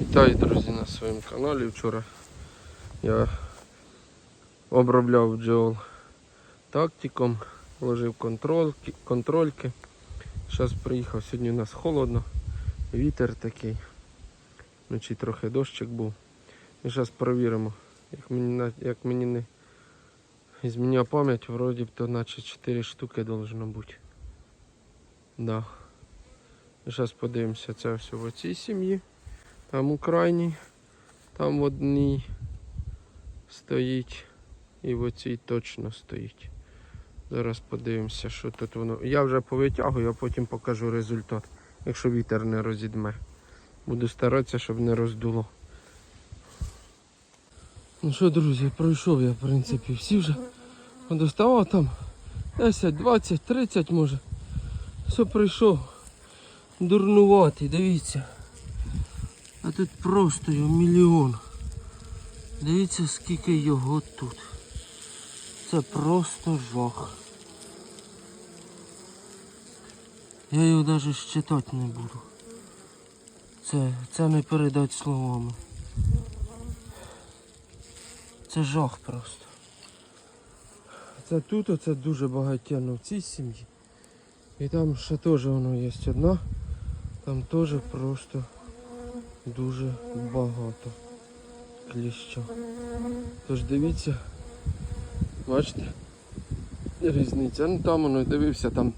Вітаю, друзі, на своєму каналі. Вчора я обробляв бджол тактиком, ложив контрольки, контрольки. Зараз приїхав, сьогодні у нас холодно, вітер такий. Вночі трохи дощик був. І зараз перевіримо, як мені, як мені не зміняв пам'ять, вроді б то наче 4 штуки должно бути. Да. Зараз подивимося це все в цій сім'ї. Там у крайній, там в одній стоїть і в оцій точно стоїть. Зараз подивимося, що тут воно. Я вже повитягую, а потім покажу результат, якщо вітер не розідме. Буду старатися, щоб не роздуло. Ну що, друзі, пройшов я, в принципі, всі вже. Доставав там 10, 20, 30 може. Все прийшов. Дурнуватий, дивіться. Тут просто його мільйон. Дивіться, скільки його тут. Це просто жах. Я його навіть щитати не буду. Це, це не передати словами. Це жах просто. Це тут оце дуже багатєно в цій сім'ї. І там ще теж воно є одна. Там теж просто дуже багато кліща. Тож дивіться, бачите, різниця. Ну там воно дивився, там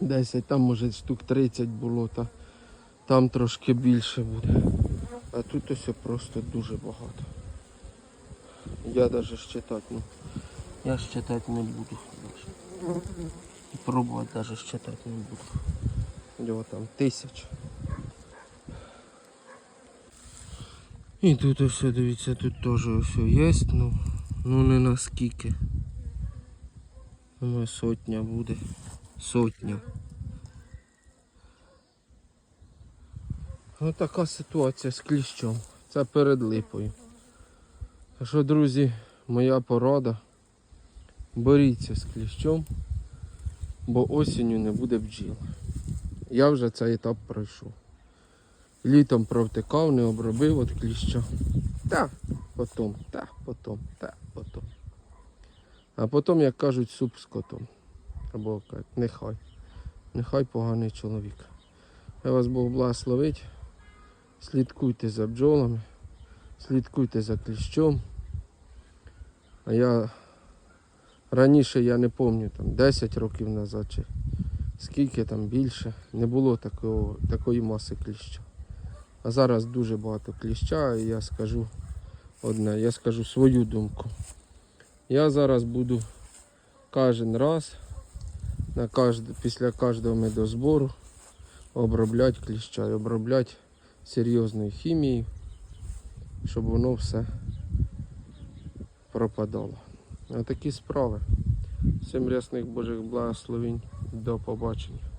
10, там може штук 30 було, та там трошки більше буде. А тут ось просто дуже багато. Я навіть щитати, ну. Я щитати не буду. Пробувати навіть щитати не буду. Його там тисяч. І тут ось, дивіться, тут теж все є, ну, ну не наскільки. Думаю, сотня буде. Сотня. Ось така ситуація з кліщом. Це перед липою. Так що, друзі, моя порада. Боріться з кліщом, бо осінню не буде бджіл. Я вже цей етап пройшов. Літом провтикав, не обробив від кліща. Та, потом, та, потом, та, потом. А потім, як кажуть, суп з котом. Або кажуть, нехай. Нехай поганий чоловік. Я вас Бог благословить. Слідкуйте за бджолами, слідкуйте за кліщом. А я раніше я не пам'ятаю, там 10 років назад чи скільки там більше, не було такого, такої маси кліща. А зараз дуже багато кліща, і я скажу одне, я скажу свою думку. Я зараз буду кожен раз на кожд... після кожного медозбору обробляти кліща обробляти серйозною хімією, щоб воно все пропадало. Отакі справи. Всім рясних Божих благословень. До побачення.